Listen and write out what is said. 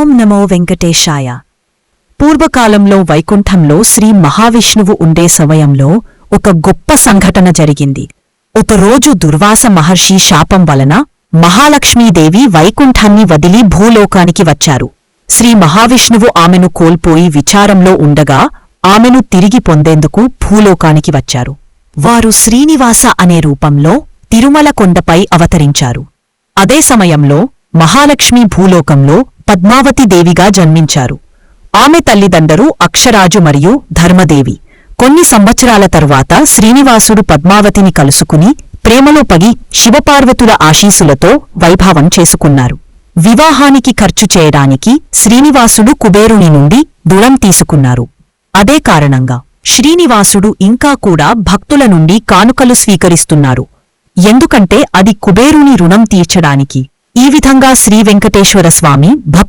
ఓం నమో వెంకటేశాయ. పూర్వకాలంలో వైకుంఠంలో శ్రీ మహావిష్ణువు ఉండే సమయంలో ఒక గొప్ప సంఘటన జరిగింది. ఒకరోజు దుర్వాస మహర్షి శాపం వలన మహాలక్ష్మీదేవి వైకుంఠాన్ని వదిలి భూలోకానికి వచ్చారు. శ్రీ మహావిష్ణువు ఆమెను కోల్పోయి విచారంలో ఉండగా ఆమెను తిరిగి పొందేందుకు భూలోకానికి వచ్చారు. వారు శ్రీనివాస అనే రూపంలో తిరుమల కొండపై అవతరించారు. అదే సమయంలో మహాలక్ష్మి భూలోకంలో పద్మావతి దేవిగా జన్మించారు. ఆమె తల్లిదండ్రు అక్షరాజు మరియు ధర్మదేవి. కొన్ని సంవత్సరాల తరువాత శ్రీనివాసుడు పద్మావతిని కలుసుకుని ప్రేమలో పగి శివపార్వతుల ఆశీసులతో వైభవం చేసుకున్నారు. వివాహానికి ఖర్చు చేయడానికి శ్రీనివాసుడు కుబేరుని నుండి దూరం తీసుకున్నారు. అదే కారణంగా శ్రీనివాసుడు ఇంకా కూడా భక్తుల నుండి కానుకలు స్వీకరిస్తున్నారు. ఎందుకంటే అది కుబేరుని రుణం తీర్చడానికి ఈ విధంగా శ్రీ వెంకటేశ్వర స్వామి భక్తు